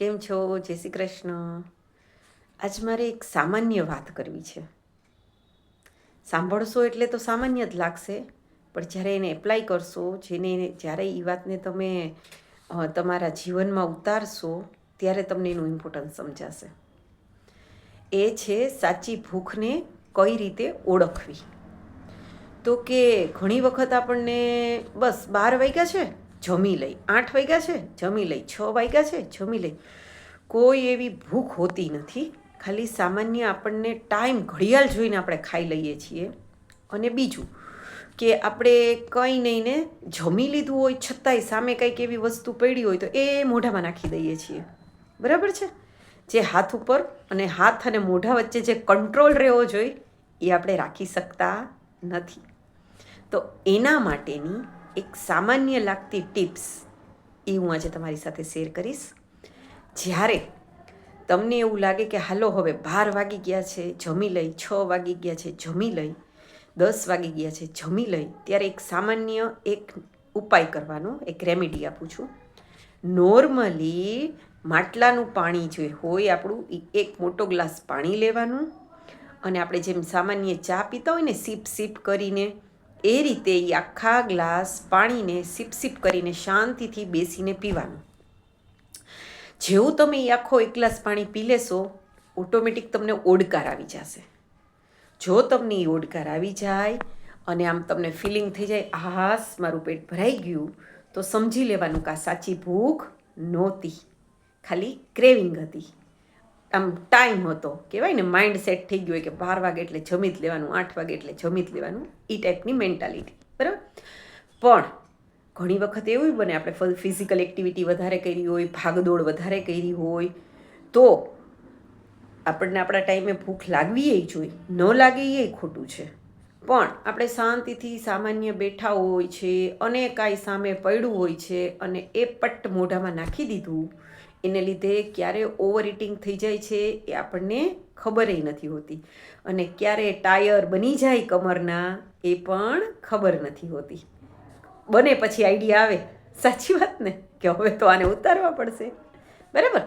કેમ છો? જય શ્રી કૃષ્ણ. આજ મારે એક સામાન્ય વાત કરવી છે. સાંભળશો એટલે તો સામાન્ય જ લાગશે, પણ જ્યારે એને એપ્લાય કરશો, જેને જ્યારે એ વાતને તમે તમારા જીવનમાં ઉતારશો, ત્યારે તમને એનું ઇમ્પોર્ટન્સ સમજાશે. એ છે સાચી ભૂખને કઈ રીતે ઓળખવી. તો કે ઘણી વખત આપણને બસ બાર વાગ્યા છે જમી લઈ. આઠ વાગ્યા છે, જમી લઈ. છ વાગ્યા છે, જમી લઈ. કોઈ એવી ભૂખ હોતી નથી. ખાલી સામાન્ય આપણને ટાઈમ ઘડિયાળ જોઈને આપણે ખાઈ લઈએ છીએ. અને બીજું કે આપણે કંઈ નહીં ને જમી લીધું હોય, છતાંય સામે કંઈક એવી વસ્તુ પડી હોય તો એ મોઢામાં નાખી દઈએ છીએ. બરાબર છે? જે હાથ ઉપર અને હાથ અને મોઢા વચ્ચે જે કંટ્રોલ રહેવો જોઈએ, એ આપણે રાખી શકતા નથી. તો એના માટેની એક સામાન્ય લાગતી ટિપ્સ એ હું આજે તમારી સાથે શેર કરીશ. જ્યારે તમને એવું લાગે કે હાલો, હવે બાર વાગી ગયા છે, જમી લઈ, છ વાગી ગયા છે, જમી લઈ, દસ વાગી ગયા છે, જમી લઈ, ત્યારે એક સામાન્ય એક ઉપાય કરવાનો, એક રેમેડી આપું છું. નોર્મલી માટલાનું પાણી જે હોય આપણું એ એક મોટો ગ્લાસ પાણી લેવાનું અને આપણે જેમ સામાન્ય ચા પીતા હોય ને સીપ સીપ કરીને એ રીતે એ આખા ગ્લાસ પાણીને સિપસિપ સીપ કરીને શાંતિથી બેસીને પીવાનું. જેવું તમે એ આખો એક ગ્લાસ પાણી પી લેશો, ઓટોમેટિક તમને ઓડકાર આવી જશે. જો તમને એ ઓડકાર આવી જાય અને આમ તમને ફિલિંગ થઈ જાય, આહાસ, મારું પેટ ભરાઈ ગયું, તો સમજી લેવાનું કે સાચી ભૂખ નહોતી. ખાલી ક્રેવિંગ હતી. આમ ટાઈમ હતો. કહેવાય ને માઇન્ડ સેટ થઈ ગયું હોય કે બાર વાગે એટલે જમી જ લેવાનું, આઠ વાગે એટલે જમી જ લેવાનું, એ ટાઈપની મેન્ટાલિટી બરાબર? પણ ઘણી વખત એવું બને, આપણે ફિઝિકલ એક્ટિવિટી વધારે કરી હોય, ભાગદોડ વધારે કરી હોય, તો આપણને આપણા ટાઈમે ભૂખ લાગવી એ જોઈએ ન લાગે એ ખોટું છે. પણ આપણે શાંતિથી સામાન્ય બેઠા હોય છે, અને કાંઈ સામે પડ્યું હોય છે, અને એ પટ્ટ મોઢામાં નાખી દીધું એને લીધે ક્યારે ઓવર ઇટિંગ થઈ જાય છે એ આપણને ખબર નથી હોતી. અને ક્યારે ટાયર બની જાય કમરના એ પણ ખબર નથી હોતી. બને પછી આઈડિયા આવે. સાચી વાત ને? કે હવે તો આને ઉતારવા પડશે. બરાબર?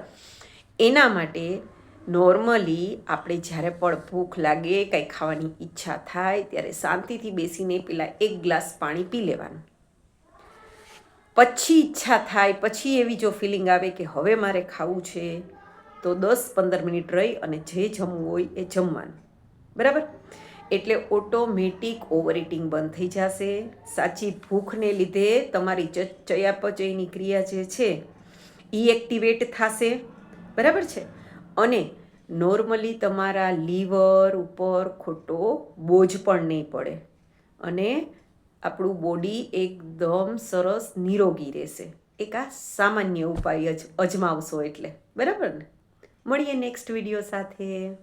એના માટે નોર્મલી આપણે જ્યારે પણ ભૂખ લાગે, કંઈ ખાવાની ઈચ્છા થાય, ત્યારે શાંતિથી બેસીને પેલા એક ગ્લાસ પાણી પી લેવાનું. પછી ઈચ્છા થાય, પછી એવી જો ફિલિંગ આવે કે હવે મારે ખાવું છે, તો દસ પંદર મિનિટ રહી અને જે જમવું હોય એ જમવાનું. બરાબર? એટલે ઓટોમેટિક ઓવર ઇટિંગ બંધ થઈ જશે. સાચી ભૂખને લીધે તમારી ચ ચયાપચયની ક્રિયા જે છે એ એક્ટિવેટ થશે. બરાબર છે? અને નોર્મલી તમારા લીવર ઉપર ખોટો બોજ પણ નહીં પડે. અને આપણું બોડી એકદમ સરસ નિરોગી રહેશે. એક આ સામાન્ય ઉપાય અજમાવશો એટલે. બરાબર ને? મળીએ નેક્સ્ટ વીડિયો સાથે.